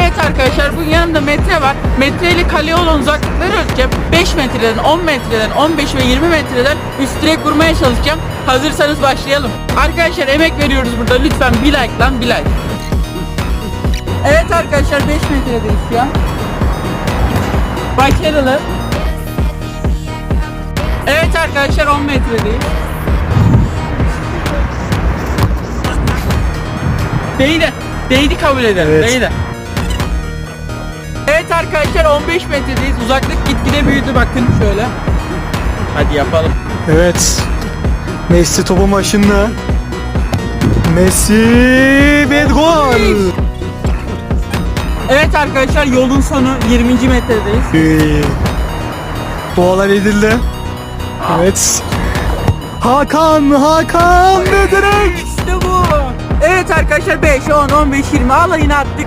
Evet arkadaşlar bugün yanımda metre var. Metre ile kaleye olan uzaklıkları ölçeceğim. 5 metreden, 10 metreden, 15 ve 20 metreden üst direk vurmaya çalışacağım. Hazırsanız başlayalım. Arkadaşlar emek veriyoruz burada. Lütfen bir like lan bir like. Evet arkadaşlar 5 metredeyiz an. Başarılı. Evet arkadaşlar 10 metredeyiz. Değdi. Değdi kabul ederim. Evet. Değdi. Arkadaşlar 15 metredeyiz. Uzaklık gitgide büyüdü bakın şöyle. Hadi yapalım. Evet. Messi topun başında. Messi bir gol. Evet arkadaşlar yolun sonu 20. metredeyiz. Ee, Dualar edildi. Evet. Hakan, Hakan ve direkt. İşte bu. Evet arkadaşlar 5, 10, 15, 20 alayını attık.